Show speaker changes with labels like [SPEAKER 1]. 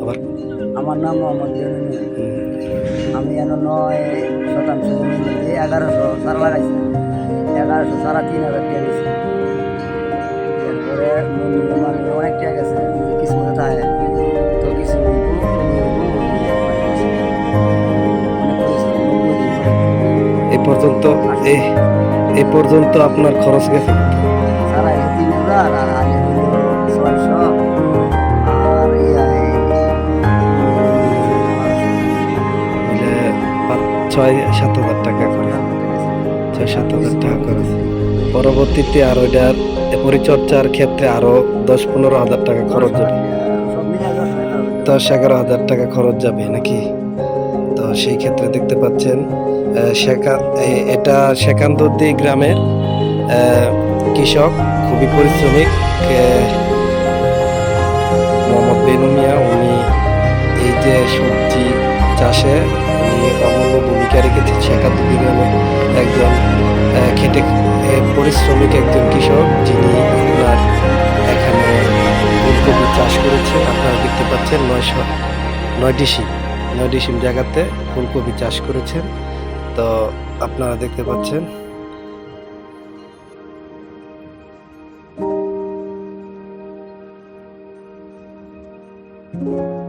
[SPEAKER 1] আবার?
[SPEAKER 2] আমার নাম মোহাম্মদ জেনুনি আমি যেন নয় শতাংশ জমি এগারোশো সার লাগাইছি। এগারোশো সারা তিন হাজার টাকা গেছে এরপরে আমি মানে অনেক টাকা গেছে কিসমতে মানে
[SPEAKER 1] এ পর্যন্ত এ পর্যন্ত আপনার খরচ গেছে সাত হাজার টাকা ছয় টাকা পরবর্তীতে আর ওইটার পরিচর্যার ক্ষেত্রে আরও দশ পনেরো হাজার টাকা খরচ যাবে
[SPEAKER 2] দশ
[SPEAKER 1] এগারো হাজার টাকা খরচ যাবে নাকি তো সেই ক্ষেত্রে দেখতে পাচ্ছেন শেখা- এটা শেখান্তদ্দি গ্রামের কৃষক, খুবই পরিশ্রমিক মোহাম্মদ বেনুমিয়া উনি এই যে সবজি চাষে উনি অমূল্য ভূমিকা রেখেছেন। শেখান্তদ্দি গ্রামে একজন খেটে পরিশ্রমিক একজন কৃষক, যিনি আপনার এখানে ফুলকপি চাষ করেছেন। আপনারা দেখতে পাচ্ছেন নয়শো, নয়টি সিম নয়টি সিম জায়গাতে ফুলকপি চাষ করেছেন। তো আপনারা দেখতে পাচ্ছেন
[SPEAKER 2] টাকা